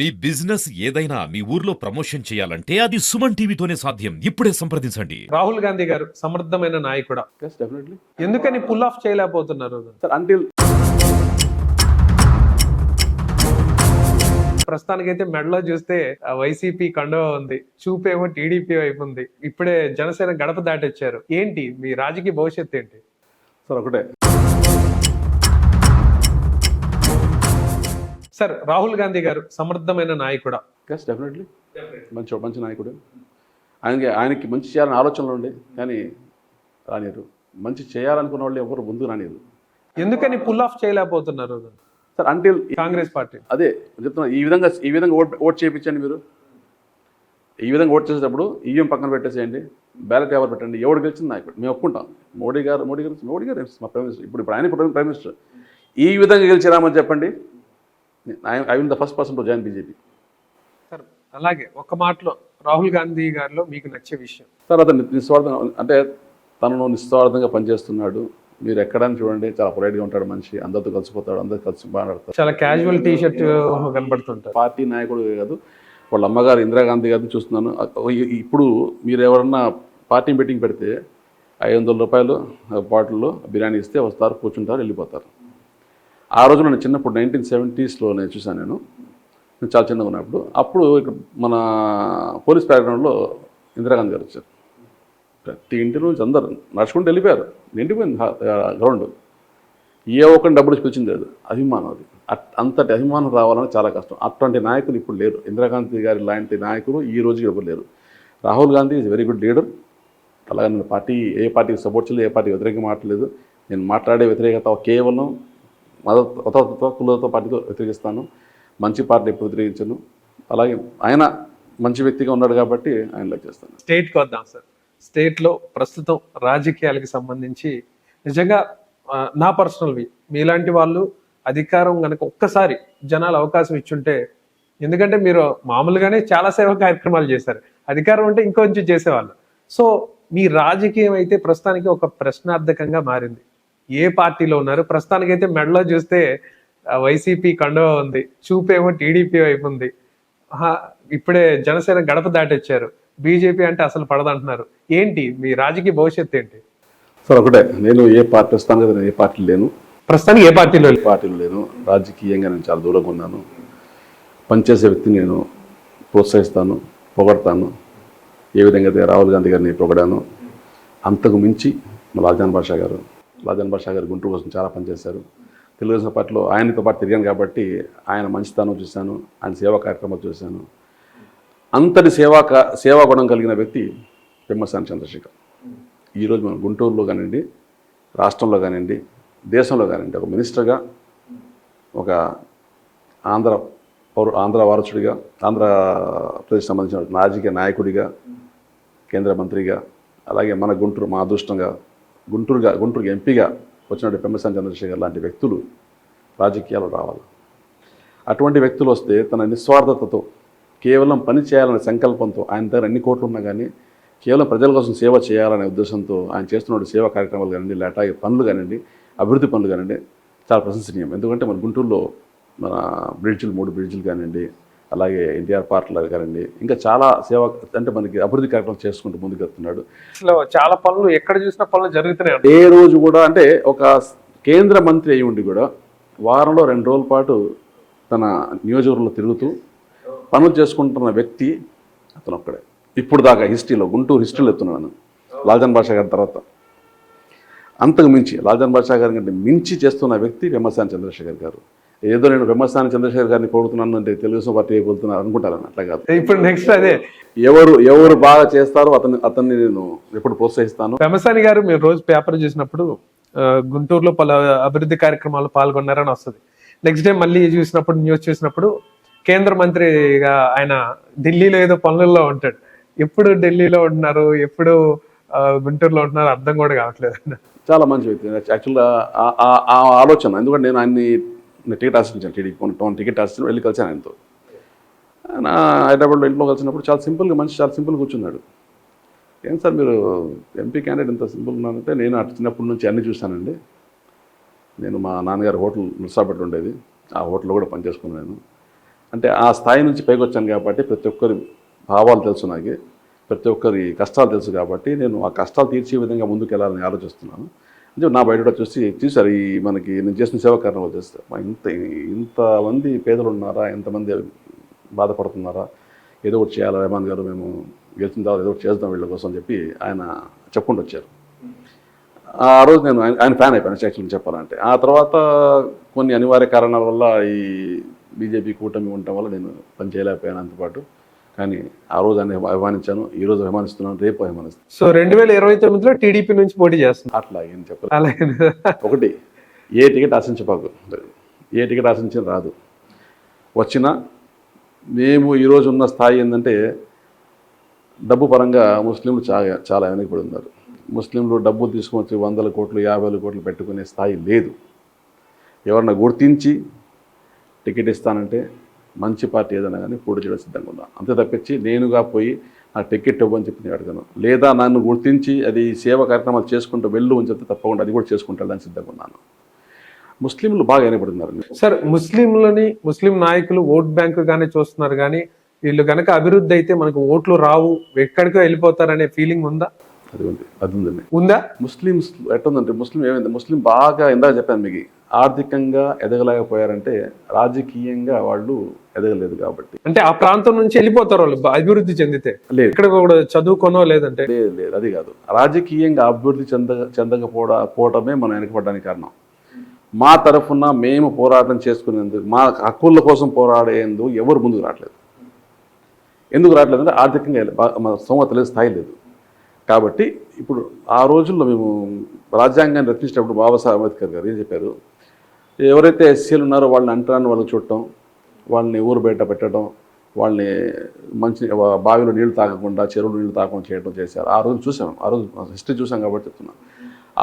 మీ business ఏదైనా మీ ఊర్లో promotion చేయాలంటే అది సుమన్ టీవీతోనే సాధ్యం. ఇప్పుడే సంప్రదించండి. రాహుల్ గాంధీ గారు సమర్థమైన నాయకుడా? ఎందుకని పుల్ ఆఫ్ చేయలేకపోతున్నారు? సార్ అంటిల్ ప్రస్తుతానికైతే మెడలో చూస్తే వైసీపీ కండువ ఉంది. చూపేమో టీడీపీ వైపు ఉంది. ఇప్పుడే జనసేన గడప దాటొచ్చారు. ఏంటి? మీ రాజకీయ భవిష్యత్తు ఏంటి? సార్ ఒకటే. సార్ రాహుల్ గాంధీ గారు సమర్థమైన నాయకుడా? ఎస్ డెఫినెట్లీ మంచి మంచి నాయకుడు. ఆయనకి ఆయనకి మంచి చేయాలని ఆలోచనలు ఉండే కానీ రానియరు. మంచి చేయాలనుకున్న వాళ్ళు ఎవరు ముందు రానియరు. ఎందుకని పుల్ ఆఫ్ చేయలేకపోతున్నారు? Sir until Congress party. అదే చెప్తున్నా ఈ విధంగా ఈ విధంగా ఓట్ ఓట్ చేయించండి మీరు. ఈ విధంగా ఓట్ చేసేటప్పుడు ఈవీఎం పక్కన పెట్టేసేయండి బ్యాలెట్ పేపర్ పెట్టండి. ఎవడు గెలిచింది నాయకుడు? మేము ఒప్పుకుంటాం. మోడీ గారు మోడీ గారు మోడీ గారు మా ప్రైమ్ మినిస్టర్. ఇప్పుడు ఇప్పుడు ఆయన ప్రైమ్ మినిస్టర్. ఈ విధంగా గెలిచిరామని చెప్పండి. I will the first person to join BJP sir అలాగే ఒక మాటలో రాహుల్ గాంధీ గారిలో మీకు నచ్చే విషయం. సార్ అతను నిస్వార్థంగా అంటే తనను నిస్వార్థంగా పనిచేస్తున్నాడు. మీరు ఎక్కడైనా చూడండి చాలా పొలైట్గా ఉంటాడు మనిషి అందరితో కలిసిపోతాడు అందరితో కలిసి మాట్లాడతాడు. చాలా క్యాజువల్ టీ షర్ట్ కనబడుతుంటారు. పార్టీ నాయకుడు కాదు వాళ్ళ అమ్మగారు ఇందిరాగాంధీ గారిని చూస్తున్నాను. ఇప్పుడు మీరు ఎవరన్నా పార్టీ మీటింగ్ పెడితే ఐదు వందల రూపాయలు బాటిల్లో బిర్యానీ ఇస్తే వస్తారు కూర్చుంటారు వెళ్ళిపోతారు. ఆ రోజు నేను చిన్నప్పుడు నైన్టీన్ సెవెంటీస్లో నేను చూశాను నేను. నేను చాలా చిన్నగా ఉన్నప్పుడు. అప్పుడు ఇక్కడ మన పోలీస్ బ్యాక్గ్రౌండ్లో ఇందిరాగాంధీ గారు వచ్చారు. ప్రతి ఇంటి నుంచి అందరు నడుచుకుంటూ వెళ్ళిపోయారు. నిండిపోయింది గ్రౌండ్. ఏ ఒక్కరిని డబ్బులు పిలిచింది లేదు. అభిమానం అది. అట్- అంతటి అభిమానం రావాలని చాలా కష్టం. అట్లాంటి నాయకులు ఇప్పుడు లేరు. ఇందిరాగాంధీ గారి లాంటి నాయకులు ఈ రోజుకి ఎవరు లేరు. Rahul Gandhi is very good leader అలాగే నేను పార్టీ ఏ పార్టీకి సపోర్ట్ చేయలేదు ఏ పార్టీ వ్యతిరేకంగా మాట్లాడలేదు. నేను మాట్లాడే వ్యతిరేకత కేవలం మత మతత్వ కులతో పార్టీతో వ్యతిరేకిస్తాను మంచి పార్టీ ఎప్పుడు వ్యతిరేకించను అలాగే ఆయన మంచి వ్యక్తిగా ఉన్నాడు కాబట్టి ఆయన చేస్తాను. స్టేట్కి వద్దాం సార్. స్టేట్లో ప్రస్తుతం రాజకీయాలకు సంబంధించి నిజంగా నా పర్సనల్ వి మీలాంటి వాళ్ళు అధికారం కనుక ఒక్కసారి జనాలు అవకాశం ఇచ్చుంటే ఎందుకంటే మీరు మామూలుగానే చాలా సేవ కార్యక్రమాలు చేశారు. అధికారం అంటే ఇంకొంచెం చేసేవాళ్ళు. సో మీ రాజకీయం అయితే ప్రస్తుతానికి ఒక ప్రశ్నార్థకంగా మారింది. ఏ పార్టీలో ఉన్నారు? ప్రస్తుతానికైతే మెడలో చూస్తే వైసీపీ కండువ ఉంది. చూపేమో టీడీపీ వైపు ఉంది. ఇప్పుడే జనసేన గడప దాటొచ్చారు. బీజేపీ అంటే అసలు పడదంటున్నారు. ఏంటి? మీ రాజకీయ భవిష్యత్తు ఏంటి? సార్ ఒకటే. నేను ఏ పార్టీ ప్రస్తుతానికి నేను ఏ పార్టీ లేను. ప్రస్తుతానికి ఏ పార్టీలో పార్టీలో లేను. రాజకీయంగా నేను చాలా దూరంగా ఉన్నాను. పనిచేసే వ్యక్తిని నేను ప్రోత్సహిస్తాను పొగడతాను. ఏ విధంగా అయితే రాహుల్ గాంధీ గారిని పొగడాను అంతకు మించి మా లాల్జాన్ బాషా గారు లాల్జాన్ భాషా గారు గుంటూరు కోసం చాలా పనిచేశారు. తెలుగుదేశం పార్టీలో ఆయనతో పాటు తిరిగాను కాబట్టి ఆయన మంచితనం చూశాను ఆయన సేవా కార్యక్రమాలు చూశాను. అంతటి సేవా కా- సేవా గుణం కలిగిన వ్యక్తి పెమ్మసాని చంద్రశేఖర్. ఈరోజు మనం గుంటూరులో కానివ్వండి రాష్ట్రంలో కానివ్వండి దేశంలో కానివ్వండి ఒక మినిస్టర్గా ఒక ఆంధ్ర పౌరు ఆంధ్ర వారసుడిగా ఆంధ్రప్రదేశ్ సంబంధించిన రాజకీయ నాయకుడిగా కేంద్ర మంత్రిగా అలాగే మన గుంటూరు మా అదృష్టంగా గుంటూరుగా గుంటూరుకి ఎంపీగా వచ్చినట్టు పెమ్మసాని చంద్రశేఖర్ లాంటి వ్యక్తులు రాజకీయాలు రావాలి. అటువంటి వ్యక్తులు వస్తే తన నిస్వార్థతతో కేవలం పని చేయాలనే సంకల్పంతో ఆయన దగ్గర ఎన్ని కోట్లు ఉన్నా కానీ కేవలం ప్రజల కోసం సేవ చేయాలనే ఉద్దేశంతో ఆయన చేస్తున్న సేవా కార్యక్రమాలు కానివ్వండి లేట పనులు కానివ్వండి అభివృద్ధి పనులు కానివ్వండి చాలా ప్రశంసనీయం. ఎందుకంటే మన గుంటూరులో మన బ్రిడ్జిలు మూడు బ్రిడ్జిలు కానివ్వండి అలాగే ఎన్టీఆర్ పార్క్లు కానివ్వండి ఇంకా చాలా సేవా అంటే మనకి అభివృద్ధి కార్యక్రమాలు చేసుకుంటూ ముందుకు వెళ్తున్నాడు అసలు చాలా పనులు ఎక్కడ చూసినా పనులు జరుగుతూనే ఉంటాయి ఏ రోజు కూడా అంటే ఒక కేంద్ర మంత్రి అయి ఉండి కూడా వారంలో రెండు రోజుల పాటు తన నియోజకవర్గంలో తిరుగుతూ పనులు చేసుకుంటున్న వ్యక్తి అతను ఒక్కడే ఇప్పుడు దాకా హిస్టరీలో గుంటూరు హిస్టరీలో ఎత్తున్నాను లాల్జన్ బాషా గారి తర్వాత. అంతకు మించి లాల్జన్ బాషా గారి కంటే మించి చేస్తున్న వ్యక్తి వెమ్మసాని చంద్రశేఖర్ గారు. ఏదో నేను వెమ్మసాని చంద్రశేఖర్ గారిని కోరుతున్నాను అంటే తెలుగుదేశం పార్టీ కోరుతున్నాను అనుకుంటారని అట్లా కాదు. ఇప్పుడు నెక్స్ట్ అదే. ఎవరు ఎవరు బాగా చేస్తారో అతన్ని అతన్ని నేను ఎప్పుడు ప్రోత్సహిస్తాను. పెమసాని గారు మీరు రోజు పేపర్ చూసినప్పుడు గుంటూరులో పలు అభివృద్ధి కార్యక్రమాలు పాల్గొన్నారని వస్తుంది. నెక్స్ట్ డే మళ్ళీ చూసినప్పుడు న్యూస్ చూసినప్పుడు కేంద్ర మంత్రిగా ఆయన ఢిల్లీలో ఏదో పనులలో ఉంటాడు. ఎప్పుడు ఢిల్లీలో ఉంటున్నారు ఎప్పుడు గుంటూరులో ఉంటున్నారు అర్థం కూడా కావట్లేదు. చాలా మంచి వ్యక్తి. యాక్చువల్గా ఆ ఆలోచన. ఎందుకంటే నేను ఆయన్ని నేను టికెట్ ఆశించాను టీడీపీ కొన్ని టికెట్ ఆశించిన వెళ్ళి కలిసాను ఆయనతో. నా హైదరాబాద్లో ఇంట్లో కలిసినప్పుడు చాలా సింపుల్గా మనిషి చాలా సింపుల్గా కూర్చున్నాడు. ఏం సార్ మీరు ఎంపీ క్యాండిడేట్ ఇంత సింపుల్ ఉన్నానంటే నేను అటు చిన్నప్పటి నుంచి అన్ని చూశానండి. నేను మా నాన్నగారి హోటల్ ముసాపేట ఉండేది. ఆ హోటల్లో కూడా పనిచేసుకున్నాను నేను. అంటే ఆ స్థాయి నుంచి పైకి వచ్చాను కాబట్టి ప్రతి ఒక్కరి భావాలు తెలుసు నాకు. ప్రతి ఒక్కరి కష్టాలు తెలుసు కాబట్టి నేను ఆ కష్టాలు తీర్చే విధంగా ముందుకు వెళ్ళాలని ఆలోచిస్తున్నాను. అంటే నా బయట కూడా చూసి చూసారు ఈ మనకి నేను చేసిన సేవా కారణాలు చేస్తే. మా ఇంత ఇంతమంది పేదలు ఉన్నారా? ఎంతమంది బాధపడుతున్నారా? ఏదో ఒకటి చేయాలి? రెహమాన్ గారు మేము గెలిచిన తర్వాత ఏదో ఒకటి చేద్దాం వీళ్ళ కోసం చెప్పి ఆయన చెప్పుకుంటూ వచ్చారు. ఆ రోజు నేను ఆయన ఆయన ఫ్యాన్ అయిపోయాను యాక్చువల్గా చెప్పాలంటే. ఆ తర్వాత కొన్ని అనివార్య కారణాల వల్ల ఈ బీజేపీ కూటమి ఉండటం వల్ల నేను పని చేయలేకపోయాను అంతపాటు. కానీ ఆ రోజు ఆయన అభిమానించాను ఈ రోజు అభిమానిస్తున్నాను రేపు అభిమానిస్తాను సో రెండు వేల ఇరవై తొమ్మిదిలో టీడీపీ నుంచి పోటీ చేస్తున్నారు. అట్లా ఏం చెప్పలేదు అలాగే ఒకటి ఏ టికెట్ ఆశించబాకు ఏ టికెట్ ఆశించిన రాదు. వచ్చినా మేము ఈరోజు ఉన్న స్థాయి ఏంటంటే డబ్బు పరంగా ముస్లింలు చాలా చాలా వెనకబడి ఉన్నారు. ముస్లింలు డబ్బు తీసుకొచ్చి వందల కోట్లు యాభై వేల కోట్లు పెట్టుకునే స్థాయి లేదు. ఎవరన్నా గుర్తించి టికెట్ ఇస్తానంటే మంచి పార్టీ ఏదైనా కానీ పోటీ చేయడం సిద్ధంగా ఉన్నా. అంతే తప్పించి నేనుగా పోయి ఆ టికెట్ ఇవ్వని చెప్పి నేను అడగను. లేదా నన్ను గుర్తించి అది సేవ కార్యక్రమాలు చేసుకుంటూ వెళ్ళు అని చెప్తే తప్పకుండా అది కూడా చేసుకుంటాడని సిద్ధంగా ఉన్నాను. ముస్లింలు బాగా వెనకబడుతున్నారు సార్ ముస్లింలని ముస్లిం నాయకులు ఓట్ బ్యాంక్ గానే చూస్తున్నారు కానీ వీళ్ళు కనుక అభివృద్ధి అయితే మనకు ఓట్లు రావు ఎక్కడికో వెళ్ళిపోతారనే ఫీలింగ్ ఉందా? అది ఉంది అది ఉందండి ఉందా? ముస్లిమ్స్ ఎట్టుందంటే ముస్లిం ఏమైంది? ముస్లిం బాగా ఇందాక చెప్పాను మీకు ఆర్థికంగా ఎదగలేకపోయారంటే రాజకీయంగా వాళ్ళు ఎదగలేదు కాబట్టి. అంటే ఆ ప్రాంతం నుంచి వెళ్ళిపోతారు వాళ్ళు అభివృద్ధి చెందితే. లేదు. ఇక్కడ కూడా చదువుకోనో లేదంటే. లేదు లేదు అది కాదు. రాజకీయంగా అభివృద్ధి చెంద చెందకపోవడ పోవటమే మనం వెనకపడడానికి కారణం. మా తరఫున మేము పోరాటం చేసుకునేందుకు మా హక్కుల కోసం పోరాడేందుకు ఎవరు ముందుకు రావట్లేదు. ఎందుకు రావట్లేదు అంటే ఆర్థికంగా స్తోమత లేదు స్థాయి లేదు. కాబట్టి ఇప్పుడు ఆ రోజుల్లో మేము రాజ్యాంగాన్ని రచించినప్పుడు బాబాసాహెబ్ అంబేద్కర్ గారు ఏం చెప్పారు? ఎవరైతే ఎస్సీలు ఉన్నారో వాళ్ళని అంటరాన్ని వాళ్ళకి చూడటం వాళ్ళని ఊరు బయట పెట్టడం వాళ్ళని మంచి బావిలో నీళ్ళు తాగకుండా చెరువులో నీళ్ళు తాగకుండా చేయడం చేశారు. ఆ రోజు చూసాం. ఆ రోజు హిస్టరీ చూసాం కాబట్టి చెప్తున్నాం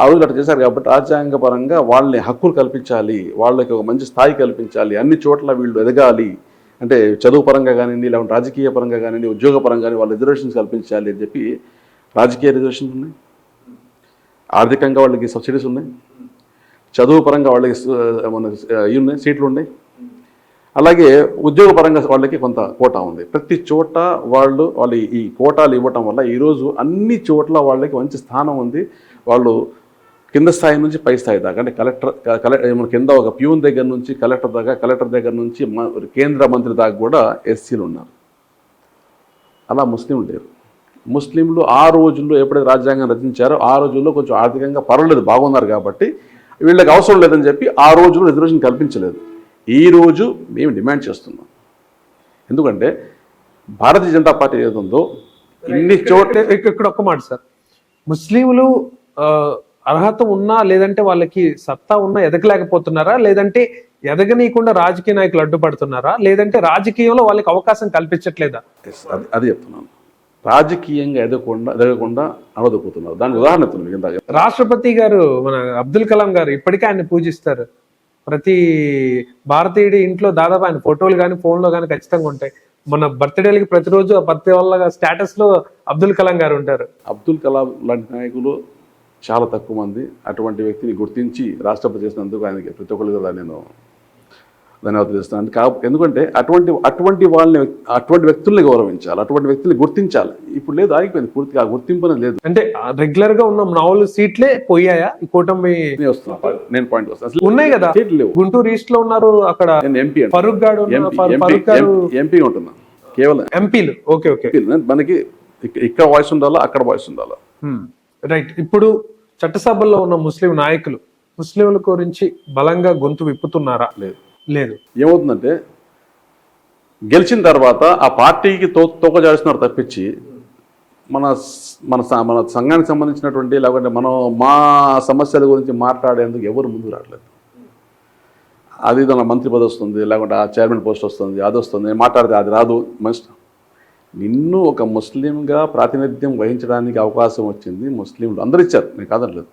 ఆ రోజు అట్లా చేశారు కాబట్టి రాజ్యాంగపరంగా వాళ్ళని హక్కులు కల్పించాలి వాళ్ళకి ఒక మంచి స్థాయి కల్పించాలి అన్ని చోట్ల వీళ్ళు ఎదగాలి. అంటే చదువు పరంగా కానివ్వండి లేకుంటే రాజకీయ పరంగా కానివ్వండి ఉద్యోగ పరంగా కానీ వాళ్ళు రిజర్వేషన్స్ కల్పించాలి అని చెప్పి రాజకీయ రిజర్వేషన్స్ ఉన్నాయి. ఆర్థికంగా వాళ్ళకి సబ్సిడీస్ ఉన్నాయి. చదువు పరంగా వాళ్ళకి మన ఇవి ఉన్నాయి సీట్లు ఉన్నాయి. అలాగే ఉద్యోగ పరంగా వాళ్ళకి కొంత కోటా ఉంది. ప్రతి చోట వాళ్ళు వాళ్ళు ఈ కోటాలు ఇవ్వటం వల్ల ఈరోజు అన్ని చోట్ల వాళ్ళకి మంచి స్థానం ఉంది. వాళ్ళు కింద స్థాయి నుంచి పై స్థాయి దాకా అంటే కలెక్టర్ కలెక్టర్ మన కింద ఒక ప్యూన్ దగ్గర నుంచి కలెక్టర్ దాకా కలెక్టర్ దగ్గర నుంచి కేంద్ర మంత్రి దాకా కూడా ఎస్సీలు ఉన్నారు. అలా ముస్లింలు లేరు. ముస్లింలు ఆ రోజుల్లో ఎప్పుడైతే రాజ్యాంగం రచించారో ఆ రోజుల్లో కొంచెం ఆర్థికంగా పర్వాలేదు బాగున్నారు కాబట్టి వీళ్ళకి అవసరం లేదని చెప్పి ఆ రోజుల్లో రిజర్వేషన్ కల్పించలేదు. ఈ రోజు మేము డిమాండ్ చేస్తున్నాం. ఎందుకంటే భారతీయ జనతా పార్టీ ఏది ఉందో ఇన్ని చోట్ల ఇక్క- ఇక్కడ ఒక్క మాట సార్. ముస్లింలు అర్హత ఉన్నా లేదంటే వాళ్ళకి సత్తా ఉన్నా ఎదగలేకపోతున్నారా? లేదంటే ఎదగనీయకుండా రాజకీయ నాయకులు అడ్డుపడుతున్నారా? లేదంటే రాజకీయంలో వాళ్ళకి అవకాశం కల్పించట్లేదా? అది చెప్తున్నాను. రాజకీయంగా ఎదగకుండా ఎదగకుండా అనదొక్కుతున్నారు దానికి ఉదాహరణ రాష్ట్రపతి గారు మన అబ్దుల్ కలాం గారు ఇప్పటికే ఆయన పూజిస్తారు. ప్రతి భారతీయుడి ఇంట్లో దాదాపు ఆయన ఫోటోలు కానీ ఫోన్లో కానీ ఖచ్చితంగా ఉంటాయి. మన బర్త్డేలకి ప్రతిరోజు ఆ బర్త్డే వల్ల స్టేటస్లో అబ్దుల్ కలాం గారు ఉంటారు. అబ్దుల్ కలాం లాంటి నాయకులు చాలా తక్కువ మంది. అటువంటి వ్యక్తిని గుర్తించి రాష్ట్రపతి చేసినందుకు ఆయనకి ప్రతి ఒక్కరు కూడా నేను ధన్యవాదాలు చేస్తున్నాను కా- ఎందుకంటే అటువంటి అటువంటి వాళ్ళని అటువంటి వ్యక్తుల్ని గౌరవించాలి అటువంటి వ్యక్తుల్ని గుర్తించాలి. ఇప్పుడు లేదు ఆగిపోయింది పూర్తిగా ఆ లేదు. అంటే రెగ్యులర్గా ఉన్న నాలుగు సీట్లే పోయాయా? ఈ కూటమి నేను వస్తున్నా నేను పాయింట్ వస్తాను ఉన్నాయి కదా? సీట్లు లేవు. గుంటూరు ఈస్ట్లో ఉన్నారు అక్కడ ఎంపీ ఫరూక్ గారు ఎంపీ ఉంటున్నా. కేవలం ఎంపీలు ఓకే ఓకే. మనకి ఇక్క- ఇక్కడ వాయిస్ ఉండాలా అక్కడ వాయిస్ ఉండాలా? రైట్ ఇప్పుడు చట్టసభల్లో ఉన్న ముస్లిం నాయకులు ముస్లింల గురించి బలంగా గొంతు విప్పుతున్నారా? లేదు. లేదు. ఏమవుతుందంటే గెలిచిన తర్వాత ఆ పార్టీకి తో తోక చేస్తున్నారు తప్పించి మన మన మన సంఘానికి సంబంధించినటువంటి లేకుంటే మనం మా సమస్యల గురించి మాట్లాడేందుకు ఎవరు ముందు రావట్లేదు. అది మన మంత్రి పదవి వస్తుంది లేకుంటే ఆ చైర్మన్ పోస్ట్ వస్తుంది అది వస్తుంది మాట్లాడితే అది రాదు మస్ట్ నిన్ను ఒక ముస్లింగా ప్రాతినిధ్యం వహించడానికి అవకాశం వచ్చింది ముస్లింలు. అందరు ఇచ్చారు నేను కాదనలేదు.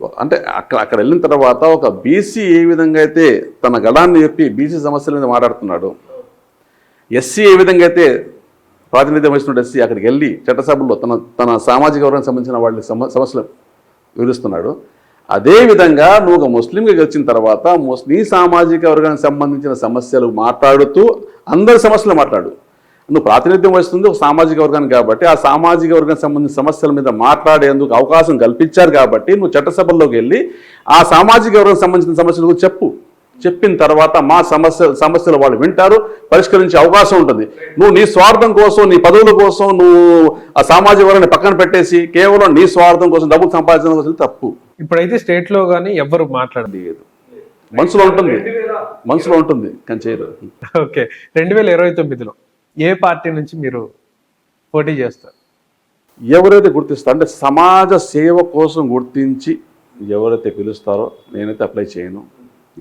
అంటే అక్కడ అక్కడ వెళ్ళిన తర్వాత ఒక బీసీ ఏ విధంగా అయితే తన గళాన్ని చెప్పి బీసీ సమస్యల మీద మాట్లాడుతున్నాడు ఎస్సీ ఏ విధంగా అయితే ప్రాతినిధ్యం వహిస్తున్నాడు ఎస్సీ అక్కడికి వెళ్ళి చట్టసభల్లో తన తన సామాజిక వర్గానికి సంబంధించిన వాళ్ళ సమ సమస్యలు వివరిస్తున్నాడు. అదేవిధంగా నువ్వు ఒక ముస్లింగా గెలిచిన తర్వాత ముస్లిం సామాజిక వర్గానికి సంబంధించిన సమస్యలు మాట్లాడుతూ అందరి సమస్యలు మాట్లాడు. నువ్వు ప్రాతినిధ్యం వహిస్తుంది ఒక సామాజిక వర్గానికి కాబట్టి ఆ సామాజిక వర్గానికి సంబంధించిన సమస్యల మీద మాట్లాడేందుకు అవకాశం కల్పించారు కాబట్టి నువ్వు చట్టసభల్లోకి వెళ్ళి ఆ సామాజిక వర్గానికి సంబంధించిన సమస్యలు చెప్పు. చెప్పిన తర్వాత మా సమస్య సమస్యలు వాళ్ళు వింటారు పరిష్కరించే అవకాశం ఉంటుంది. నువ్వు నీ స్వార్థం కోసం నీ పదవుల కోసం నువ్వు ఆ సామాజిక వర్గాన్ని పక్కన పెట్టేసి కేవలం నీ స్వార్థం కోసం డబ్బులు సంపాదించడం కోసం తప్పు. ఇప్పుడైతే స్టేట్లో గానీ ఎవ్వరు మాట్లాడదు లేదు మనసులో ఉంటుంది. మనసులో ఉంటుంది. కానీ చేయరు. ఓకే. రెండు వేల ఇరవై తొమ్మిదిలో ఏ పార్టీ నుంచి మీరు పోటీ చేస్తారు? ఎవరైతే గుర్తిస్తారో అంటే సమాజ సేవ కోసం గుర్తించి ఎవరైతే పిలుస్తారో నేనైతే అప్లై చేయను.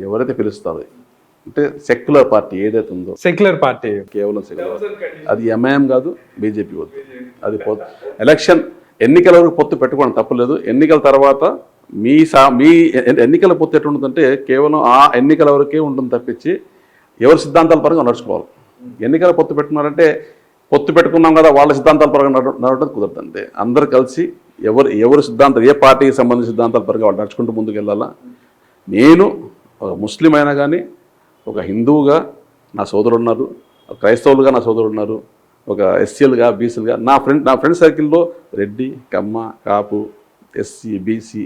ఎవరైతే పిలుస్తారో అంటే సెక్యులర్ పార్టీ ఏదైతే ఉందో. సెక్యులర్ పార్టీ కేవలం సెక్యులర్ అది ఎంఐఎం కాదు బీజేపీ వద్దు. అది ఎలక్షన్ ఎన్నికల వరకు పొత్తు పెట్టుకోవడం తప్పలేదు. ఎన్నికల తర్వాత మీ సా మీ ఎన్నికల పొత్తు ఎట్లా ఉంటుందంటే కేవలం ఆ ఎన్నికల వరకే ఉంటుంది తప్పించి ఎవరి సిద్ధాంతాల పరంగా నడుచుకోవాలి. ఎన్నికల పొత్తు పెట్టుకున్నారంటే పొత్తు పెట్టుకున్నాం కదా వాళ్ళ సిద్ధాంతాల పరంగా నడవడం కుదరదు అంతే అందరు కలిసి ఎవరు ఎవరు సిద్ధాంతం ఏ పార్టీకి సంబంధించిన సిద్ధాంతాల పరంగా వాళ్ళు నడుచుకుంటూ ముందుకు వెళ్ళాలా నేను ఒక ముస్లిం అయినా కానీ ఒక హిందువుగా నా సోదరుడు ఉన్నారు క్రైస్తవులుగా నా సోదరుడు ఉన్నారు ఒక ఎస్సీలుగా బీసీలుగా నా ఫ్రెండ్ నా ఫ్రెండ్ సర్కిల్లో రెడ్డి కమ్మ కాపు ఎస్సీ బీసీ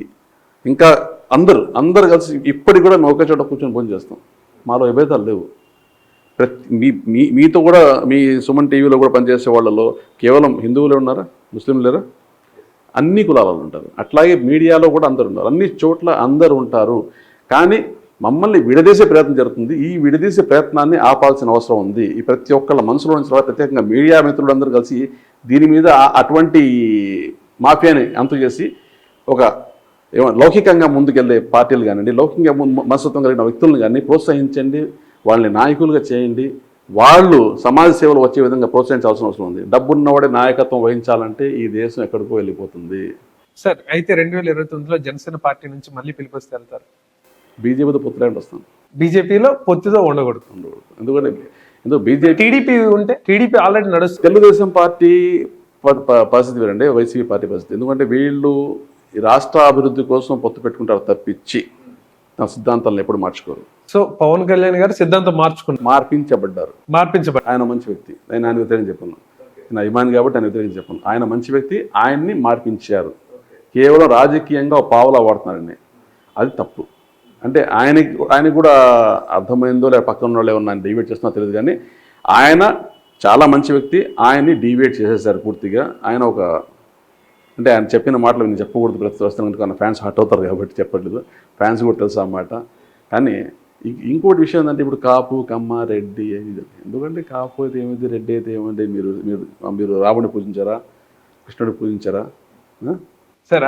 ఇంకా అందరూ అందరు కలిసి ఇప్పటికి కూడా నౌక చోట కూర్చొని భోజనం చేస్తాం. మాలో విభేదాలు లేవు. మీ మీ మీతో కూడా మీ సుమన్ టీవీలో కూడా పనిచేసే వాళ్ళలో కేవలం హిందువులే ఉన్నారా? ముస్లింలు లేరా? అన్ని కులాలలో ఉంటారు. అట్లాగే మీడియాలో కూడా అందరు ఉన్నారు. అన్ని చోట్ల అందరు ఉంటారు. కానీ మమ్మల్ని విడదీసే ప్రయత్నం జరుగుతుంది. ఈ విడదీసే ప్రయత్నాన్ని ఆపాల్సిన అవసరం ఉంది. ఈ ప్రతి ఒక్కళ్ళ మనసులో నుంచి తర్వాత ప్రత్యేకంగా మీడియా మిత్రులందరూ కలిసి దీని మీద అటువంటి మాఫియాని అంత చేసి ఒక ఏమో లౌకికంగా ముందుకెళ్ళే పార్టీలు కానివ్వండి లౌకికంగా ము- మనస్తత్వం కలిగిన వ్యక్తులను కానీ ప్రోత్సహించండి. వాళ్ళని నాయకులుగా చేయండి. వాళ్ళు సమాజ సేవలు వచ్చే విధంగా ప్రోత్సహించాల్సిన అవసరం ఉంది. డబ్బున్నవాడే నాయకత్వం వహించాలంటే ఈ దేశం ఎక్కడికో వెళ్ళిపోతుంది. సార్ అయితే రెండు వేల ఇరవై తొమ్మిదిలో జనసేన పార్టీ నుంచి మళ్ళీ పిలిపిస్తే వెళ్తారు? బీజేపీతో పొత్తులేండి వస్తాను బీజేపీలో పొత్తుతో ఉండకూడదు. ఎందుకంటే ఎందుకు బీజేపీ టీడీపీ ఉంటే టీడీపీ ఆల్రెడీ నడుస్తుంది. తెలుగుదేశం పార్టీ పరిస్థితి వేరండి. వైసీపీ పార్టీ పరిస్థితి. ఎందుకంటే వీళ్ళు ఈ రాష్ట్ర అభివృద్ధి కోసం పొత్తు పెట్టుకుంటారు తప్పించి. తన సిద్ధాంతాలను ఎప్పుడు మార్చుకోరు. సో పవన్ కళ్యాణ్ గారు సిద్ధాంతం మార్చుకున్నారు. మార్పించబడ్డారు. మార్పించబడి ఆయన మంచి వ్యక్తి. నేను ఆయన వ్యతిరేకం చెప్పను. నేను అభిమాని కాబట్టి ఆయన వ్యతిరేకం చెప్పను. ఆయన మంచి వ్యక్తి ఆయన్ని మార్పించారు. కేవలం రాజకీయంగా పావులా వాడుతున్నారండి అది తప్పు. అంటే ఆయనకి ఆయనకి కూడా అర్థమైందో లేదా పక్కన ఉన్న వాళ్ళు ఏమన్నా డివేట్ చేస్తున్నా తెలియదు కానీ ఆయన చాలా మంచి వ్యక్తి. ఆయన్ని డివేట్ చేసేసారు పూర్తిగా. ఆయన ఒక అంటే ఆయన చెప్పిన మాటలు నేను చెప్పకూడదు ప్రతి వస్తాను ఆయన ఫ్యాన్స్ హట్ అవుతారు కాబట్టి చెప్పట్లేదు. ఫ్యాన్స్ కూడా తెలుసు అన్నమాట కానీ ఇంకోటి విషయం ఏంటంటే ఇప్పుడు కాపు కమ్మ రెడ్డి. ఎందుకంటే కాపు అయితే ఏమిటి రెడ్డి అయితే ఏమంటే మీరు మీరు మీరు రాముడిని పూజించారా? కృష్ణుడిని పూజించారా? సార్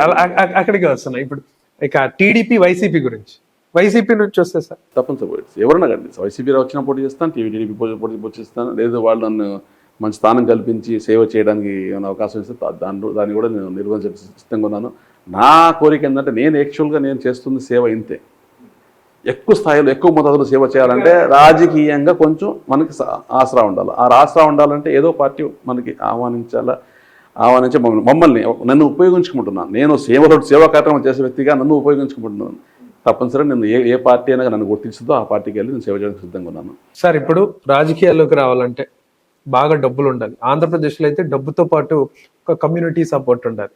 అక్కడికి వస్తున్నా. ఇప్పుడు ఇక టీడీపీ వైసీపీ గురించి. వైసీపీ నుంచి వస్తే సార్. తప్పనిసరి ఎవరన్నా కానీ వైసీపీ వచ్చినా పోటీ చేస్తాను టీవీ టీడీపీ పోటీ పోటీ చేస్తాను. లేదు వాళ్ళు నన్ను మంచి స్థానం కల్పించి సేవ చేయడానికి ఏమైనా అవకాశం ఇస్తే దా- దాన్ని కూడా నేను నిర్వహించ సిద్ధంగా ఉన్నాను. నా కోరిక ఏంటంటే నేను యాక్చువల్గా నేను చేస్తుంది సేవ ఇంతే. ఎక్కువ స్థాయిలో ఎక్కువ మోతాదులో సేవ చేయాలంటే రాజకీయంగా కొంచెం మనకి ఆసరా ఉండాలి. ఆ ఆసరా ఉండాలంటే ఏదో పార్టీ మనకి ఆహ్వానించాలా ఆహ్వానించి మమ్మల్ని మమ్మల్ని నన్ను ఉపయోగించుకుంటున్నాను. నేను సేవలో సేవా కార్యక్రమం చేసే వ్యక్తిగా నన్ను ఉపయోగించుకుంటున్నాను. తప్పనిసరిగా నేను ఏ ఏ పార్టీ అయినా నన్ను గుర్తించుతో ఆ పార్టీకి వెళ్ళి నేను సేవ చేయడానికి సిద్ధంగా ఉన్నాను. సార్ ఇప్పుడు రాజకీయాల్లోకి రావాలంటే బాగా డబ్బులు ఉండాలి. ఆంధ్రప్రదేశ్లో అయితే డబ్బుతో పాటు ఒక కమ్యూనిటీ సపోర్ట్ ఉండాలి.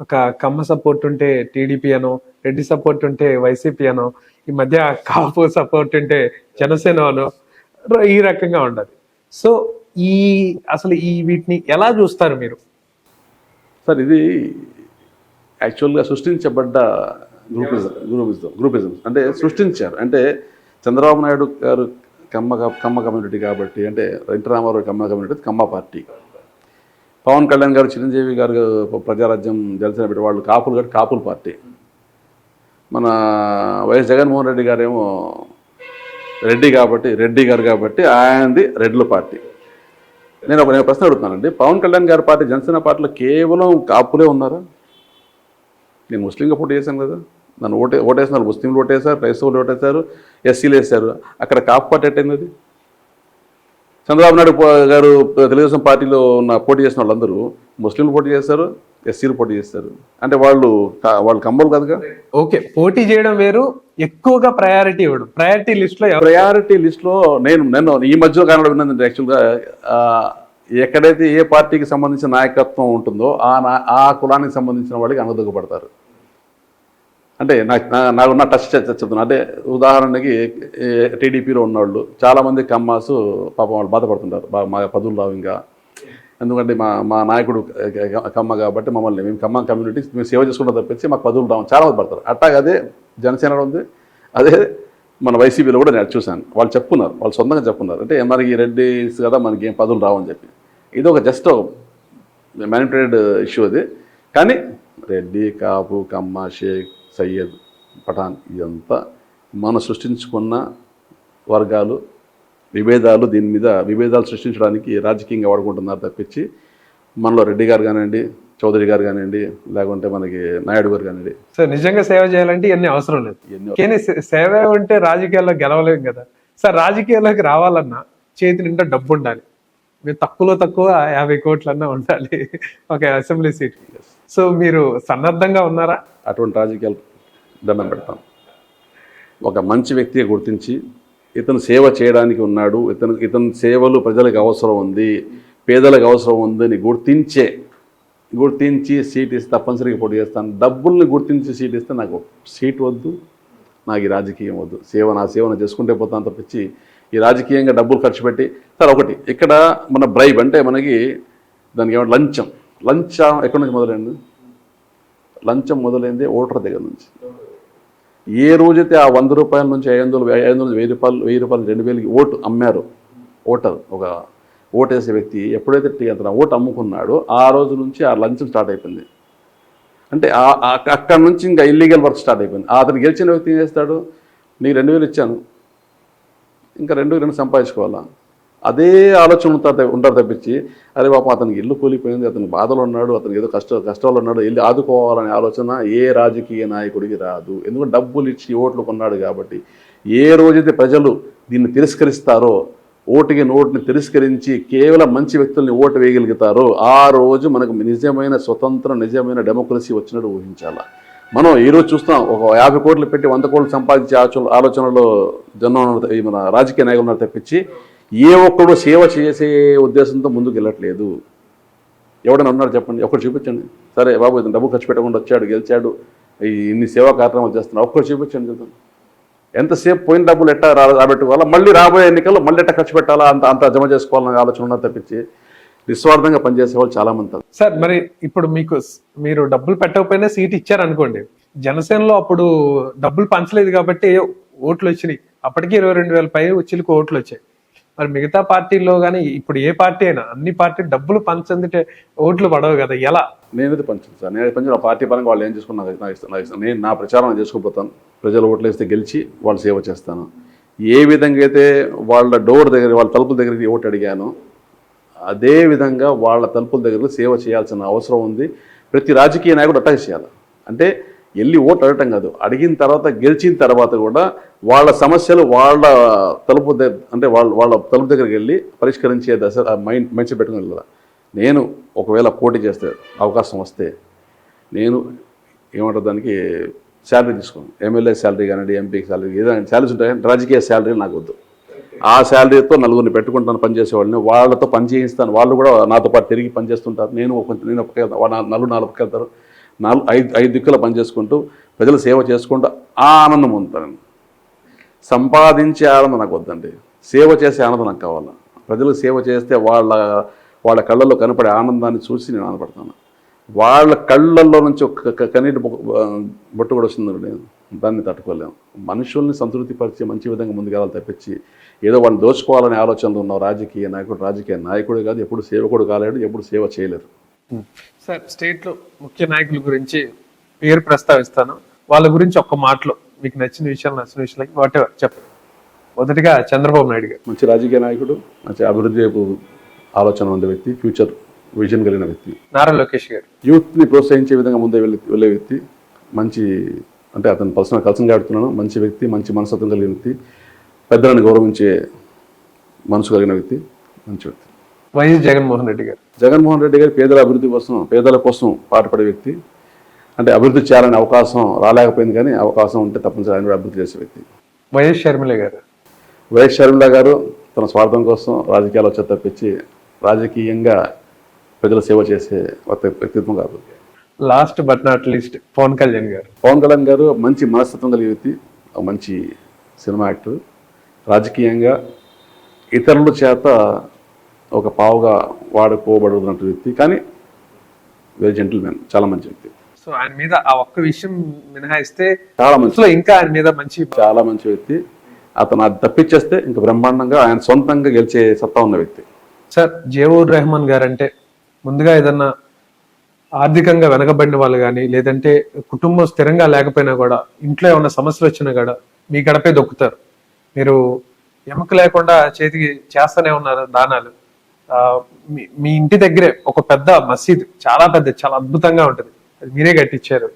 ఒక కమ్మ సపోర్ట్ ఉంటే టీడీపీ అనో రెడ్డి సపోర్ట్ ఉంటే వైసీపీ అనో ఈ మధ్య కాపు సపోర్ట్ ఉంటే జనసేన అనో ఈ రకంగా ఉండాలి సో ఈ అసలు ఈ వీటిని ఎలా చూస్తారు మీరు? సార్ ఇది యాక్చువల్గా సృష్టించబడ్డ గ్రూపిజం గ్రూపిజం గ్రూపిజం. అంటే సృష్టించారు. అంటే చంద్రబాబు నాయుడు గారు కమ్మ కమ్మ కమ్యూనిటీ కాబట్టి అంటే NT Ramarao Kamma community Kamma party. Pawan Kalyan garu Chiranjeevi garu Prajarajyam Janasena పెట్టి వాళ్ళు కాపులు గారు కాపులు పార్టీ. మన వైఎస్ జగన్మోహన్ రెడ్డి గారేమో రెడ్డి కాబట్టి రెడ్డి గారు కాబట్టి ఆయనది రెడ్ల పార్టీ. నేను ఒక నేను ప్రశ్న అడుగుతున్నానండి. పవన్ కళ్యాణ్ గారి పార్టీ జనసేన పార్టీలో కేవలం కాపులే ఉన్నారా? నేను ముస్లింగా పోటీ చేశాను కదా. నన్ను ఓటే ఓటేసినారు ముస్లింలు ఓటేశారు క్రైస్తవులు ఓటేశారు ఎస్సీలు వేశారు. అక్కడ కాపు పార్టీ అటైంది చంద్రబాబు నాయుడు గారు తెలుగుదేశం పార్టీలో ఉన్న పోటీ చేసిన వాళ్ళందరూ ముస్లింలు పోటీ చేశారు ఎస్సీలు పోటీ చేస్తారు. అంటే వాళ్ళు వాళ్ళు కమ్మలు కనుక ఓకే పోటీ చేయడం వేరు ఎక్కువగా ప్రయారిటీ ఇవ్వడం. ప్రయారిటీ లిస్ట్లో ఎవరు? ప్రయారిటీ లిస్ట్లో నేను నేను ఈ మధ్యలో కారణం విన్నది యాక్చువల్గా ఎక్కడైతే ఏ పార్టీకి సంబంధించిన నాయకత్వం ఉంటుందో ఆ ఆ కులానికి సంబంధించిన వాళ్ళకి అనుదొగ్గపడతారు అంటే నాకు నా- నాకు టచ్ చెప్తున్నా. అంటే ఉదాహరణకి టీడీపీలో ఉన్నవాళ్ళు చాలామంది కమ్మాసు పాపం వాళ్ళు బాధపడుతుంటారు. మా పదులు రావు ఇంకా. ఎందుకంటే మా మా నాయకుడు కమ్మ కాబట్టి మమ్మల్ని మేము కమ్మ కమ్యూనిటీ మేము సేవ చేసుకుంటాం తప్పించి మాకు పదులు రావు చాలా మంది పడతారు. అట్టాగా అదే జనసేనలో ఉంది. అదే మన వైసీపీలో కూడా నేను చూశాను. వాళ్ళు చెప్పుకున్నారు. వాళ్ళు సొంతంగా చెప్పుకున్నారు. అంటే మనకి రెడ్డిస్ కదా మనకి ఏం పదులు రావని చెప్పి. ఇది ఒక జస్ట్ మ్యానిపులేటెడ్ ఇష్యూ అది. కానీ రెడ్డి కాపు కమ్మ షేక్ సయ్యద్ పఠాన్ ఇదంతా మనం సృష్టించుకున్న వర్గాలు విభేదాలు దీని మీద విభేదాలు సృష్టించడానికి రాజకీయంగా వాడుకుంటున్నారు తప్పించి మనలో రెడ్డి గారు కానివ్వండి చౌదరి గారు కానివ్వండి లేకుంటే మనకి నాయుడు గారు కానివ్వండి. సో నిజంగా సేవ చేయాలంటే ఇవన్నీ అవసరం లేదు. కానీ సేవ ఉంటే రాజకీయాల్లో గెలవలేం కదా. సార్ రాజకీయాల్లోకి రావాలన్నా చేతి నిండా డబ్బు ఉండాలి. మీరు తక్కువలో తక్కువ యాభై కోట్లన్నా ఉండాలి. ఒక అసెంబ్లీ సీట్. సో మీరు సన్నద్ధంగా ఉన్నారా? అటువంటి రాజకీయాలు దండం పెడతాం. ఒక మంచి వ్యక్తిగా గుర్తించి ఇతను సేవ చేయడానికి ఉన్నాడు ఇతను ఇతని సేవలు ప్రజలకు అవసరం ఉంది పేదలకు అవసరం ఉందని గుర్తించే గుర్తించి సీట్ ఇస్తే తప్పనిసరిగా పోటీ చేస్తాను. డబ్బుల్ని గుర్తించి సీట్ ఇస్తే నాకు సీట్ వద్దు నాకు ఈ రాజకీయం వద్దు. సేవ నా సేవను చేసుకుంటే పోతాను తప్పించి ఈ రాజకీయంగా డబ్బులు ఖర్చు పెట్టి సార్ ఒకటి ఇక్కడ మన బ్రైబ్ అంటే మనకి దానికి ఏమంటే లంచం. లంచం ఎక్కడి నుంచి మొదలైంది? లంచం మొదలైంది ఓటర్ దగ్గర నుంచి. ఏ రోజైతే ఆ వంద రూపాయల నుంచి ఐదు వందలు ఐదు వందలు వెయ్యి రూపాయలు వెయ్యి రూపాయలు రెండు వేలకి ఓటు అమ్మారు ఓటర్ ఒక ఓటు వేసే వ్యక్తి ఎప్పుడైతే అతను ఓటు అమ్ముకున్నాడో ఆ రోజు నుంచి ఆ లంచం స్టార్ట్ అయిపోయింది. అంటే ఆ- అక్కడ నుంచి ఇంకా ఇల్లీగల్ వర్క్ స్టార్ట్ అయిపోయింది. అతను గెలిచిన వ్యక్తి ఏం చేస్తాడు? నీకు రెండు వేలు ఇచ్చాను. ఇంకా రెండు రెండు సంపాదించుకోవాలా? అదే ఆలోచన ఉంటారు తప్పించి అరే పాప అతనికి ఇల్లు కూలిపోయింది అతనికి బాధలు ఉన్నాడు అతనికి ఏదో కష్ట కష్టాలు ఉన్నాడు వెళ్ళి ఆదుకోవాలనే ఆలోచన ఏ రాజకీయ నాయకుడికి రాదు. ఎందుకంటే డబ్బులు ఇచ్చి ఓట్లు కొన్నాడు కాబట్టి ఏ రోజైతే ప్రజలు దీన్ని తిరస్కరిస్తారో ఓటుకి నోటుని తిరస్కరించి కేవలం మంచి వ్యక్తుల్ని ఓటు వేయగలుగుతారో ఆ రోజు మనకు నిజమైన స్వతంత్రం నిజమైన డెమోక్రసీ వచ్చినట్టు ఊహించాలా. మనం ఈరోజు చూస్తాం ఒక యాభై కోట్లు పెట్టి వంద కోట్లు సంపాదించే ఆలోచన ఆలోచనలో జనం మన రాజకీయ నాయకులు ఉన్నారు తప్పించి ఏ ఒక్కడు సేవ చేసే ఉద్దేశంతో ముందుకు వెళ్ళట్లేదు. ఎవడన్నా ఉన్నారు చెప్పండి. ఒకటి చూపించండి. సరే బాబు ఇతను డబ్బు ఖర్చు పెట్టకుండా వచ్చాడు గెలిచాడు. ఈ ఇన్ని సేవా కార్యక్రమాలు చేస్తున్నా ఒక్కరు చూపించండి చూద్దాం ఎంతసేపు పోయిన డబ్బులు ఎట్టా రాబెట్టుకోవాలా? మళ్ళీ రాబోయే ఎన్నికల్లో మళ్ళీ ఎట్టా ఖర్చు పెట్టాలా? అంత అంత జమ చేసుకోవాలనే ఆలోచన ఉన్నా తప్పించి నిస్వార్థంగా పనిచేసే వాళ్ళు చాలా మంది సార్ మరి ఇప్పుడు మీకు మీరు డబ్బులు పెట్టకపోయినా సీట్ ఇచ్చారనుకోండి జనసేనలో అప్పుడు డబ్బులు పంచలేదు కాబట్టి ఓట్లు వచ్చినాయి. అప్పటికి ఇరవై రెండు వేల పై చిలుకు ఓట్లు వచ్చాయి. మరి మిగతా పార్టీల్లో కానీ ఇప్పుడు ఏ పార్టీ అయినా అన్ని పార్టీ డబ్బులు పంచందుకే ఓట్లు పడవు కదా ఎలా? నేనైతే పంచను సార్. నేనైతే పంచిన. పార్టీ పరంగా వాళ్ళు ఏం చేసుకున్నా నాకు ఇష్టం నాకు ఇష్టం. నేను నా ప్రచారం నేను చేసుకోపోతాను. ప్రజలు ఓట్లు వేస్తే గెలిచి వాళ్ళు సేవ చేస్తాను. ఏ విధంగా అయితే వాళ్ళ డోర్ దగ్గర వాళ్ళ తలుపుల దగ్గరికి ఓటు అడిగానో అదే విధంగా వాళ్ళ తలుపుల దగ్గర సేవ చేయాల్సిన అవసరం ఉంది. ప్రతి రాజకీయ నాయకుడు అటాక్ చేయాలి. అంటే వెళ్ళి ఓటు అడగటం కాదు. అడిగిన తర్వాత గెలిచిన తర్వాత కూడా వాళ్ళ సమస్యలు వాళ్ళ తలుపు దగ్గర అంటే వాళ్ళ వాళ్ళ తలుపు దగ్గరికి వెళ్ళి పరిష్కరించే దశ మైండ్ మైండ్ సెట్ పెట్టుకుని వెళ్ళాలి? నేను ఒకవేళ పోటీ చేస్తే అవకాశం వస్తే నేను ఏమంటారు దానికి శాలరీ తీసుకోను. ఎమ్మెల్యే శాలరీ కానివ్వండి ఎంపీకి శాలరీ ఏదైనా శాలరీస్ ఉంటాయి? రాజకీయ శాలరీ నాకు వద్దు. ఆ శాలరీతో నలుగురిని పెట్టుకుంటాను పనిచేసే వాళ్ళని వాళ్ళతో పని చేయిస్తాను. వాళ్ళు కూడా నాతో పాటు తిరిగి పనిచేస్తుంటారు. నేను ఒక నేను ఒక నలుగురు నాలుగు వెళ్తారు నాలుగు ఐదు ఐదు దిక్కుల పని చేసుకుంటూ ప్రజలు సేవ చేసుకుంటూ ఆనందం పొందుతాను సంపాదించే ఆనందం నాకు వద్దండి. సేవ చేసే ఆనందం నాకు కావాలా? ప్రజలకు సేవ చేస్తే వాళ్ళ వాళ్ళ కళ్ళల్లో కనపడే ఆనందాన్ని చూసి నేను ఆనందపడతాను. వాళ్ళ కళ్ళల్లో నుంచి ఒక కన్నీటి బొట్టు కూడా వస్తుంది నేను దాన్ని తట్టుకోలేము మనుషుల్ని సంతృప్తిపరిచే మంచి విధంగా ముందుకెళ్ళాలి తప్పించి ఏదో వాడిని దోచుకోవాలనే ఆలోచనలు ఉన్న రాజకీయ నాయకుడు రాజకీయ నాయకుడు కాదు ఎప్పుడు సేవకుడు కాలేడు ఎప్పుడు సేవ చేయలేరు. సార్ స్టేట్లో ముఖ్య నాయకుల గురించి పేరు ప్రస్తావిస్తాను. వాళ్ళ గురించి ఒక్క మాటలో మీకు నచ్చిన విషయాలు నచ్చిన విషయాలకి వాట్ ఎవర్ చెప్పండి. మొదటిగా చంద్రబాబు నాయుడు గారు. మంచి రాజకీయ నాయకుడు మంచి అభివృద్ధి వైపు ఆలోచన ఉన్న వ్యక్తి ఫ్యూచర్ విజన్ కలిగిన వ్యక్తి. నారా లోకేష్ గారు. యూత్ని ప్రోత్సహించే విధంగా ముందే వెళ్ళే వెళ్ళే వ్యక్తి. మంచి అంటే అతను పర్సనల్ కలిసి ఆడుతున్నాను మంచి వ్యక్తి మంచి మనస్తత్వం కలిగిన వ్యక్తి. పెద్దలను గౌరవించే మనసు కలిగిన వ్యక్తి. మంచి వ్యక్తి. వైఎస్ జగన్మోహన్ రెడ్డి గారు. జగన్మోహన్ రెడ్డి గారు పేదల అభివృద్ధి కోసం పేదల కోసం పాటుపడే వ్యక్తి. అంటే అభివృద్ధి చేయాలనే అవకాశం రాలేకపోయింది కానీ అవకాశం ఉంటే తప్పనిసరి ఆయన అభివృద్ధి చేసే వ్యక్తి. వైఎస్ షర్మిల గారు. వైఎస్ షర్మిల గారు తన స్వార్థం కోసం రాజకీయాలు వచ్చే తప్పించి రాజకీయంగా ప్రజల సేవ చేసే వ్యక్తిత్వం కాదు. Last but not least Pawan Kalyan garu. Pawan Kalyan గారు మంచి మనస్తత్వం కలిగే వ్యక్తి ఒక మంచి సినిమా యాక్టర్. రాజకీయంగా ఇతరుల చేత ఒక పావుగా వాడుకోబడుతున్న వ్యక్తి కానీ వెరీ జెంటిల్మెన్ చాలా మంచి వ్యక్తి. సో ఆయన మీద ఆ ఒక్క విషయం మినహాయిస్తే చాలా మంచి ఇంకా ఆయన మీద మంచి చాలా మంచి వ్యక్తి. అతను అది తప్పించేస్తే ఇంకా బ్రహ్మాండంగా ఆయన సొంతంగా గెలిచే సత్తా ఉన్న వ్యక్తి. సార్ జేవూర్ రెహమాన్ గారు అంటే ముందుగా ఏదన్నా ఆర్థికంగా వెనకబడిన వాళ్ళు కానీ లేదంటే కుటుంబం స్థిరంగా లేకపోయినా కూడా ఇంట్లో ఏమైనా సమస్యలు వచ్చినా కూడా మీ గడపే దొక్కుతారు. మీరు ఎముక లేకుండా చేతికి చేస్తూనే ఉన్నారు దానాలు. మీ- మీ ఇంటి దగ్గరే ఒక పెద్ద మసీద్ చాలా పెద్ద చాలా అద్భుతంగా ఉంటది. అది మీరే కట్టించారు.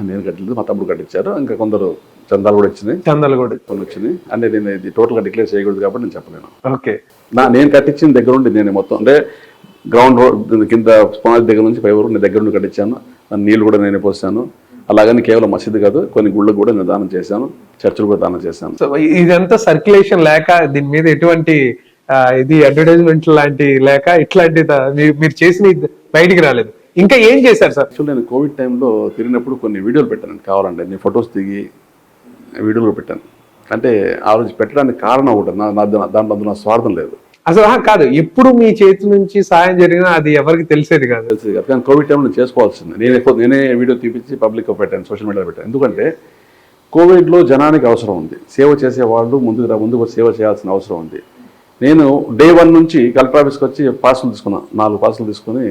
నేను కట్టలేదు మా తమ్ముడు కట్టించారు. ఇంకా కొందరు చందాలు కూడా వచ్చినాయి. చందాలు కూడా కొన్ని వచ్చినాయి. అంటే నేను ఇది టోటల్గా డిక్లేర్ చేయకూడదు కాబట్టి నేను చెప్పలేను. ఓకే. నా నేను కట్టించిన దగ్గర ఉండి నేను మొత్తం అంటే గ్రౌండ్ రోడ్ కింద పునాది దగ్గర నుంచి పై వరకు నేను దగ్గర నుండి కట్టించాను. నీళ్ళు కూడా నేనే పోసాను. అలాగని కేవలం మసీదు కాదు కొన్ని గుళ్ళకు కూడా నేను దానం చేశాను. చర్చలు కూడా దానం చేశాను. సో ఇదంతా సర్క్యులేషన్ లేక దీని మీద ఎటువంటి ఇది అడ్వర్టైజ్మెంట్ లాంటి లేక ఇట్లాంటి మీరు- చేసిన బయటికి రాలేదు. ఇంకా ఏం చేశారు సార్? యాక్చువల్లీ నేను కోవిడ్ టైంలో తిరిగినప్పుడు కొన్ని వీడియోలు పెట్టాను. కావాలంటే నేను ఫొటోస్ దిగి వీడియోలు పెట్టాను. అంటే ఆ రోజు పెట్టడానికి కారణం ఒకటి నా దాంట్లో నా స్వార్థం లేదు. అసలు కాదు ఎప్పుడు మీ చేతి నుంచి సాయం జరిగినా అది ఎవరికి తెలిసేది కాదు. తెలిసింది కదా. కానీ కోవిడ్ టైంలో చేసుకోవాల్సింది. నేను ఎక్కువ నేనే వీడియో తీపించి పబ్లిక్ పెట్టాను సోషల్ మీడియాలో పెట్టాను. ఎందుకంటే కోవిడ్లో జనానికి అవసరం ఉంది. సేవ చేసే వాళ్ళు ముందుకు ముందుకు సేవ చేయాల్సిన అవసరం ఉంది. నేను డే వన్ నుంచి కలెక్టర్ ఆఫీస్కి వచ్చి పాసులు తీసుకున్నాను నాలుగు పాసులు తీసుకొని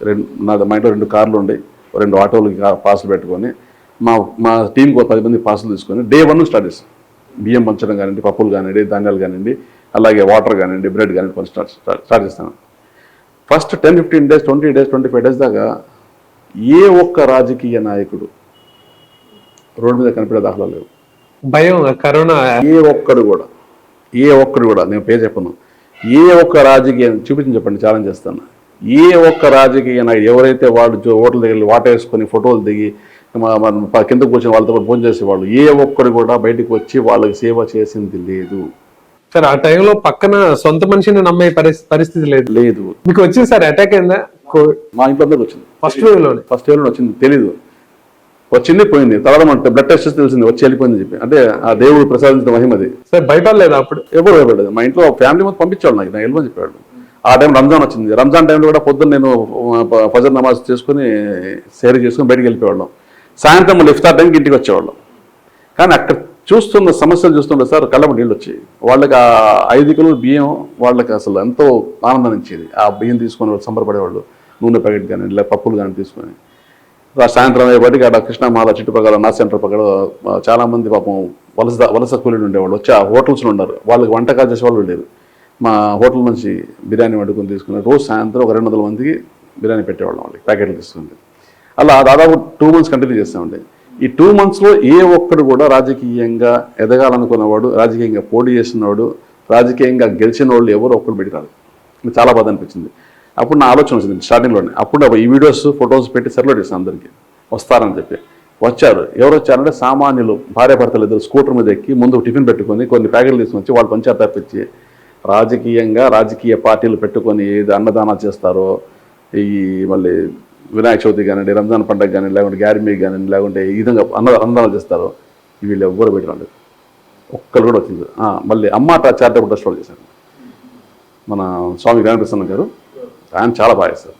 రెండు నా మా ఇంట్లో రెండు కార్లు ఉండే. రెండు ఆటోలకి పాసులు పెట్టుకొని మా మా టీంకి ఒక పది మంది పాసులు తీసుకొని డే వన్ స్టార్ట్ చేస్తాను బియ్యం పంచడం కానివ్వండి పప్పులు కానివ్వండి ధాన్యాలు కానివ్వండి అలాగే వాటర్ కానివ్వండి బ్రెడ్ కానివ్వండి కొంచెం స్టార్ట్ స్టార్ట్ స్టార్ట్ చేస్తాను. First ten fifteen days twenty days twenty five days దాకా ఏ ఒక్క రాజకీయ నాయకుడు రోడ్డు మీద కనిపించే దాఖలా లేవు. భయం కరోనా. ఏ ఒక్కడు కూడా. ఏ ఒక్కడు కూడా నేను పేరు చెప్పను ఏ ఒక్క రాజకీయ చూపించి చెప్పండి ఛాలెంజ్ చేస్తాను. ఏ ఒక్క రాజకీయ నాయకుడు ఎవరైతే వాళ్ళు ఓట్ల దగ్గర వాట వేసుకొని ఫోటోలు దిగి కిందకు కూర్చొని వాళ్ళతో కూడా భోజనం చేసేవాళ్ళు ఏ ఒక్కడు కూడా బయటకు వచ్చి వాళ్ళకి సేవ చేసింది లేదు. సార్ ఆ టైంలో పక్కన సొంత మనిషిని నమ్మే పరిస్థితి లేదు. లేదు. మీకు వచ్చింది సార్ అటాక్ అయిందా? మా ఇంట్లో వచ్చింది. ఫస్ట్ వేవ్లోనే. ఫస్ట్ ఇయర్లో వచ్చింది తెలీదు. వచ్చింది పోయింది. తర్వాత మన బ్లడ్ టెస్ట్ తెలిసింది వచ్చి వెళ్ళిపోయింది చెప్పి. అంటే ఆ దేవుడు ప్రసాదించిన మహిమది సార్ భయపడలేదు అప్పుడు? ఎప్పుడు భయపడలేదు మా ఇంట్లో ఫ్యామిలీ మొత్తం పంపించాడు నాకు నాకు వెళ్ళమని చెప్పాడు ఆ టైం రంజాన్ వచ్చింది. రంజాన్ టైంలో కూడా పొద్దున్న నేను ఫజర్ నమాజ్ చేసుకుని సేరీ చేసుకుని బయటికి వెళ్ళిపోయేవాళ్ళం. సాయంత్రం మళ్ళీ ఇఫ్తార్ టైంకి ఇంటికి వచ్చేవాళ్ళం. కానీ అక్కడ చూస్తున్న సమస్యలు చూస్తుంటే సార్ కళ్ళము నీళ్ళు వచ్చాయి. వాళ్ళకి ఆ ఐదు కిలోల బియ్యం వాళ్ళకి అసలు ఎంతో ఆనందం ఇచ్చేది ఆ బియ్యం తీసుకొని వాళ్ళు సంబరపడేవాళ్ళు. నూనె ప్యాకెట్ కానీ ఇలా పప్పులు కానీ తీసుకొని. సాయంత్రం అయ్యేపాటికి అక్కడ కృష్ణమాల చుట్టుపక్కల నా సెంటర్ పక్కన చాలామంది చాలా మంది పాపం వలస వలస కూలీలు ఉండేవాళ్ళు. వచ్చి ఆ హోటల్స్లో ఉన్నారు. వాళ్ళకి వంటకాలు చేసే వాళ్ళు లేరు. మా హోటల్ నుంచి బిర్యానీ వండుకొని తీసుకుని రోజు సాయంత్రం ఒక రెండు వందల మందికి బిర్యానీ పెట్టేవాళ్ళం వాళ్ళకి ప్యాకెట్లు తీసుకుంది అలా దాదాపు టూ మంత్స్ కంటిన్యూ చేస్తామండి ఈ టూ మంత్స్లో ఏ ఒక్కడు కూడా రాజకీయంగా ఎదగాలనుకున్నవాడు రాజకీయంగా పోటీ చేసినవాడు రాజకీయంగా గెలిచిన వాళ్ళు ఎవరు ఒక్కడు బయటికి రాదు చాలా బాధ అనిపించింది. అప్పుడు నా ఆలోచన వచ్చింది స్టార్టింగ్లోనే. అప్పుడు ఈ వీడియోస్ ఫొటోస్ పెట్టి సర్లో చేస్తాను అందరికీ. వస్తారని చెప్పి. వచ్చారు. ఎవరు వచ్చారంటే సామాన్యులు భార్యాభర్తలు ఇద్దరు స్కూటర్ మీద ఎక్కి ముందు టిఫిన్ పెట్టుకొని కొన్ని ప్యాకెట్లు తీసుకొని వచ్చి వాళ్ళు పంచాయతీ తప్పించి రాజకీయంగా రాజకీయ పార్టీలు పెట్టుకొని ఏది అన్నదానాలు చేస్తారో ఈ మళ్ళీ వినాయక చవితి కానివ్వండి రంజాన్ పండుగ కానీ లేకుంటే గ్యారిమీ కానీ లేకుంటే ఈ విధంగా అన్న అన్నదానాలు చేస్తారో వీళ్ళు ఎవ్వరు పెట్టరండి ఒక్కరు కూడా వచ్చింది మళ్ళీ అమ్మాట చారిటబుల్ ట్రస్ట్ వాళ్ళు చేశారు. మన స్వామి రామకృష్ణ గారు. ఆయన చాలా బాగా చేస్తారు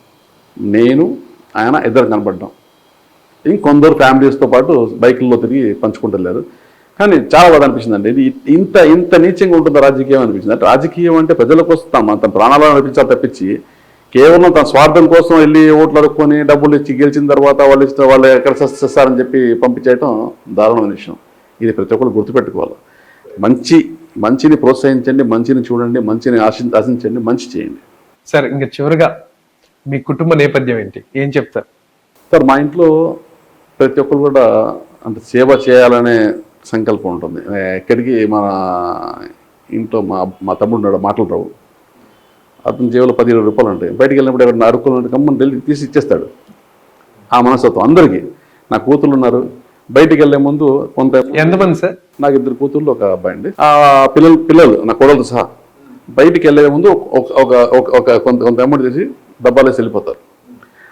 నేను ఆయన ఇద్దరు కనపడ్డాం ఇంకొందరు ఫ్యామిలీస్తో పాటు బైకుల్లో తిరిగి పంచుకుంటున్నారు కానీ చాలా బాధ అనిపించిందండి. ఇది ఇంత ఇంత నీచంగా ఉంటుంది రాజకీయం అనిపించింది. అంటే రాజకీయం అంటే ప్రజల కోసం తన ప్రాణాలను అనిపించాలి తప్పించి కేవలం తన స్వార్థం కోసం వెళ్ళి ఓట్లు అడుక్కొని డబ్బులు ఇచ్చి గెలిచిన తర్వాత వాళ్ళు ఇచ్చిన వాళ్ళు ఎక్కడ చేస్తారని చెప్పి పంపించేయటం దారుణమైన విషయం. ఇది ప్రతి ఒక్కరు గుర్తుపెట్టుకోవాలి. మంచి మంచిని ప్రోత్సహించండి మంచిని చూడండి మంచిని ఆశి ఆశించండి మంచి చేయండి. సార్ ఇంకా చివరిగా మీ కుటుంబ నేపథ్యం ఏంటి? ఏం చెప్తారు? సార్ మా ఇంట్లో ప్రతి ఒక్కరు కూడా అంటే సేవ చేయాలనే సంకల్పం ఉంటుంది. ఎక్కడికి మన ఇంట్లో మా మా తమ్ముడు ఉన్నాడు మాటలు రావు. అతని జేబులో పది ఇరవై రూపాయలు ఉంటాయి. బయటికి వెళ్ళినప్పుడు ఎవరైనా అడుక్కున్నట్టు కమ్మని వెళ్ళి తీసి ఇచ్చేస్తాడు. ఆ మనస్తత్వం అందరికీ. నా కూతుళ్ళు ఉన్నారు. బయటికి వెళ్ళే ముందు కొంత ఎంతమంది సార్? నాకు ఇద్దరు కూతుళ్ళు ఒక అబ్బాయి అండి. ఆ పిల్లలు పిల్లలు నా కోడలతో సహా. బయటికి వెళ్ళే ముందు ఒక ఒక ఒక- ఒక కొంత కొంత అమౌంట్ తీసి డబ్బాలేసి వెళ్ళిపోతారు.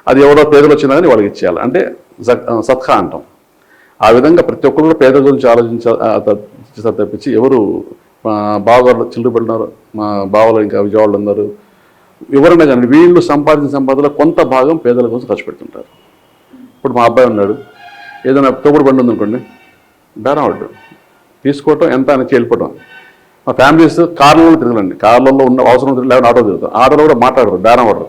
అది ఎవరో పేదలు వచ్చినా కానీ వాళ్ళకి ఇచ్చేయాలి. అంటే జక్- సత్కా అంటాం. ఆ విధంగా ప్రతి ఒక్కరు కూడా గురించి ఆలోచించారు తప్పించి ఎవరు బావగారు చిల్లు పెట్టినారు మా బావలు ఇంకా విజయవాడలు ఉన్నారు. ఎవరన్నా కానీ వీళ్ళు సంపాదించిన సంపాదనలో కొంత భాగం పేదల కోసం ఖర్చు పెడుతుంటారు. ఇప్పుడు మా అబ్బాయి ఉన్నాడు. ఏదైనా తోపుడు బండి ఉందనుకోండి బేరం ఆడు తీసుకోవటం ఎంత అని వెళ్ళిపోవటం మా ఫ్యామిలీస్ కార్లలో తిరగలండి. కార్లలో ఉన్న అవసరం లేకపోతే ఆటో తిరుగుతారు. ఆటోలో కూడా మాట్లాడరు బేరం ఆడరు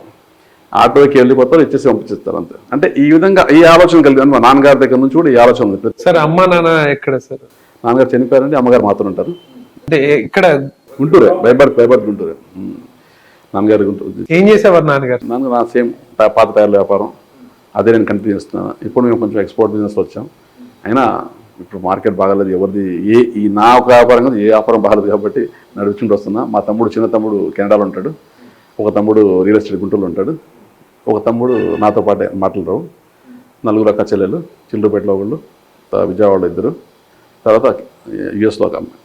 ఆటోకి వెళ్ళిపోతారు ఇచ్చేసి పంపించేస్తారు అంతే. అంటే ఈ విధంగా ఈ ఆలోచన కలిగింది మా నాన్నగారి దగ్గర నుంచి కూడా ఈ ఆలోచన ఉంది. సార్ అమ్మ నాన్న ఎక్కడ సార్? నాన్నగారు చనిపోయారండి అమ్మగారు మాత్రం ఉంటారు. అంటే ఇక్కడ గుంటూరే బైబర్ బైబర్ గుంటూరే. నాన్నగారు గుంటూరు. ఏం చేసేవారు నాన్నగారు? నాన్న నా సేమ్ పాత టైర్ల వ్యాపారం. అదే నేను కంటిన్యూ చేస్తున్నాను. ఇప్పుడు మేము కొంచెం ఎక్స్పోర్ట్ బిజినెస్ వచ్చాం. అయినా ఇప్పుడు మార్కెట్ బాగాలేదు ఎవరిది ఏ ఈ నా ఒక వ్యాపారం కాదు ఏ వ్యాపారం బాగాలేదు కాబట్టి నడుచుకుంటూ వస్తున్నా. మా తమ్ముడు చిన్న తమ్ముడు కెనడాలో ఉంటాడు. ఒక తమ్ముడు రియల్ ఎస్టేట్ గుంటూరులో ఉంటాడు. ఒక తమ్ముడు నాతో పాటే మాట్లాడరావు నలుగురు అక్క చెల్లెలు చిల్లుపేటలో ఒకళ్ళు విజయవాడ విజయవాడలో ఇద్దరు. తర్వాత యుఎస్లో ఒక అమ్మాయి.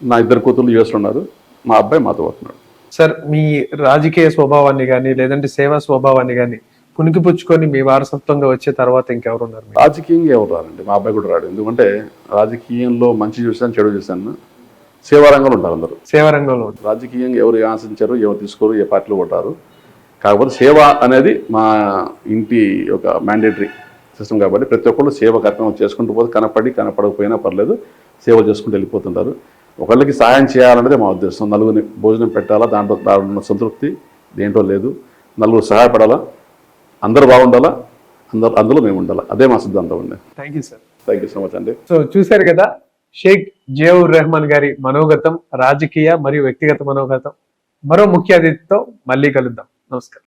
నా ఇద్దరు కూతుర్లు యుఎస్లో ఉన్నారు. మా అబ్బాయి మాతో ఉంటున్నాడు సార్ మీ రాజకీయ స్వభావాన్ని కానీ లేదంటే సేవా స్వభావాన్ని కానీ పుణికిపుచ్చుకొని మీ వారసత్వంగా వచ్చే తర్వాత ఇంకెవరు ఉన్నారు? రాజకీయంగా ఎవరు రారండి? మా అబ్బాయి కూడా రాడు. ఎందుకంటే రాజకీయంలో మంచి చూశాను చెడు చూశాను. సేవారంగంలో ఉంటారు అందరూ. సేవా రంగంలో. రాజకీయంగా ఎవరు ఆశించారు ఎవరు తీసుకోరు ఏ పార్టీలో ఉంటారు కాకపోతే సేవ అనేది మా ఇంటి ఒక మ్యాండేటరీ సిస్టమ్ కాబట్టి ప్రతి ఒక్కళ్ళు సేవ కార్యక్రమం చేసుకుంటూ పోతే కనపడి కనపడకపోయినా పర్లేదు సేవ చేసుకుంటూ వెళ్ళిపోతుంటారు. ఒకళ్ళకి సహాయం చేయాలన్నదే మా ఉద్దేశం. నలుగురిని భోజనం పెట్టాలా దాంట్లో దాంట్లో ఉన్న సంతృప్తి దేంట్లో లేదు. నలుగురు సహాయపడాలా అందరూ బాగుండాలా? అందరు అందులో మేము ఉండాలా? అదే మా సిద్ధాంతం అండి. Thank you sir thank you so much అండి. సో చూశారు కదా షేక్ జియావుర్ రెహమాన్ గారి మనోగతం రాజకీయ మరియు వ్యక్తిగత మనోగతం. మరో ముఖ్య అతిథితో మళ్ళీ కలుద్దాం. నమస్కారం.